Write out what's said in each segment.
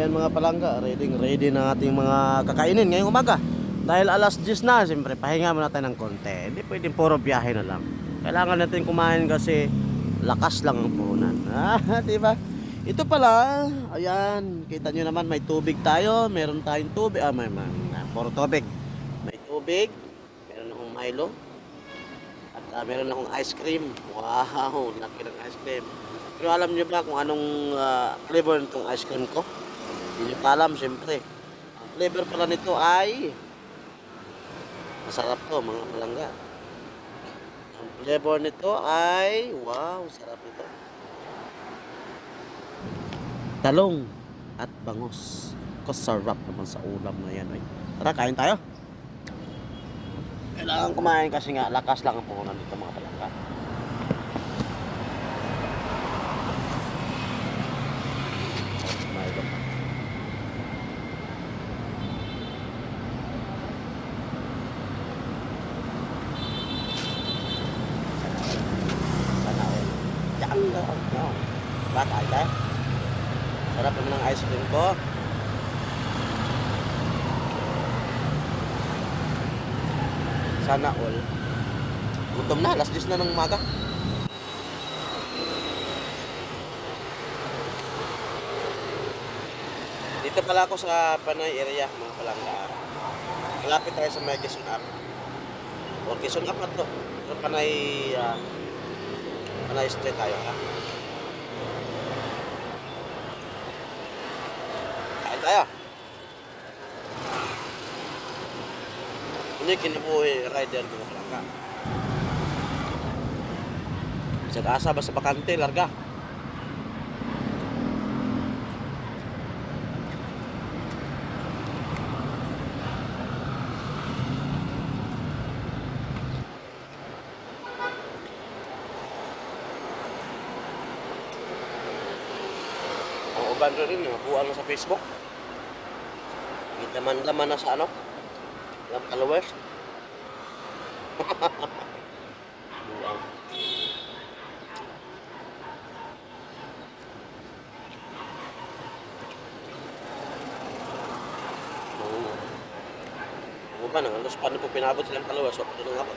Ayan mga palangga, ready ready na ating mga kakainin ngayong umaga. Dahil alas 10 na, siyempre pahinga muna tayo ng konti. Hindi pwedeng puro biyahe na lang. Kailangan natin kumain kasi lakas lang ang puhunan. Ah, di ba? Ito pala, ayan, kita nyo naman may tubig tayo, meron tayong tubig, ah, may, may, may puro tubig. May tubig, meron akong Milo, at ah, meron akong ice cream. Wow, laki ng ice cream. Pero alam nyo ba kung anong ah, flavor nitong ice cream ko? Hindi pa alam, siyempre. Ang flavor pala nito ay masarap to, mga palangga. Ang flavor nito ay, wow, sarap ito. Talong at bangos. Kasarap naman sa ulam na yan. Ay. Tara, kain tayo. Kailangan kumain kasi nga lakas lang ang puhunan dito mga palangga. Milo. Sana all. Yan lang. No. Ba, kain tayo. Sarap naman ng ice cream ko. Sana all. Gutom na, alas 10 na ng umaga. Dito pala ako sa Panay area, mga palangga. Malapit tayo sa may Quezon Up. O Quezon Up na to. Sa Panay, ah, Panay Street tayo, ha? Kain tayo. Ini kinabuhi rider mga palangga. Sa asa basta bakante, larga. Ang uban rin, nabuan na sa Facebook. Laman-laman na sa ano? Ng followers. Ba nang alas paano po pinabot silang followers? So, patuloy nga po.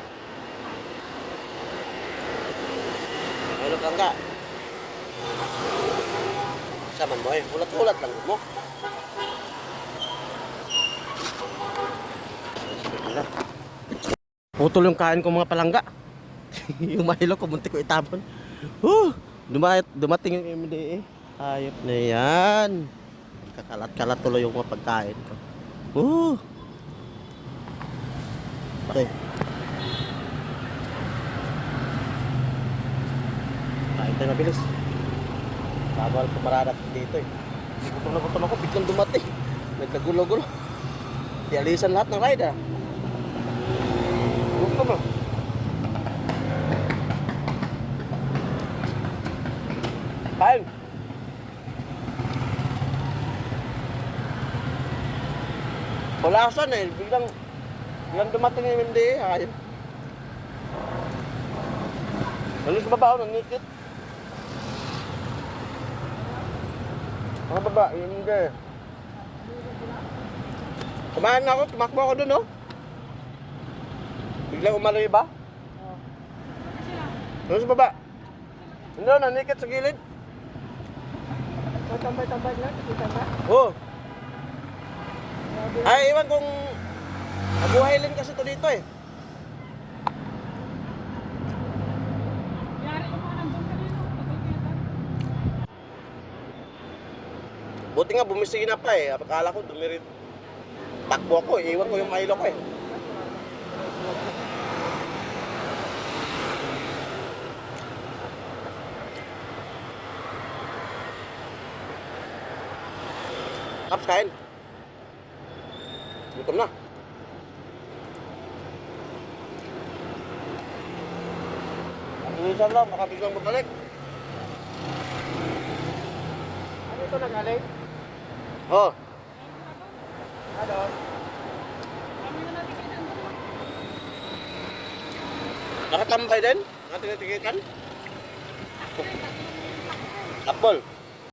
Ano ka nga? Saman mo eh. Ulat-ulat lang mo. Putol yung kain ko mga palangga. yung mahilo ko, muntik ko itapon. Huh, dumat dumating yung MDA. Ayop na yan. Kakalat-kalat tuloy yung mga pagkain ko. Uh. Okay. Kain tayo na bilis. Bawal kumaradat dito eh. Gutom na gutom ako, biglang dumating. Nagkagulo-gulo. Dialisan lahat ng rider. Gutom na. Kain. Wala eh. Biglang, biglang dumating yung hindi. Ayun. Ano sa baba ako, nanikit. Mga baba, yun hindi. Kumain ako, tumakbo ako dun, oh. Biglang umaloy ba? Ano sa baba? Ano, nanikit sa gilid? Tambay-tambay na, kita na. Oo. Ay, iwan kung nabuhay din kasi to dito eh. Yari ko mga nandun kanino. Tagal kita. Buti nga bumising na pa eh. Akala ko dumirit. Takbo ako eh. Iwan ko yung Milo ko eh. Kaps, kain. Gutom na. Minsan lang, baka biglang babalik. Ano ito nagaling? Oh, Ano? nakatambay din? Nakatitikitan? Apple.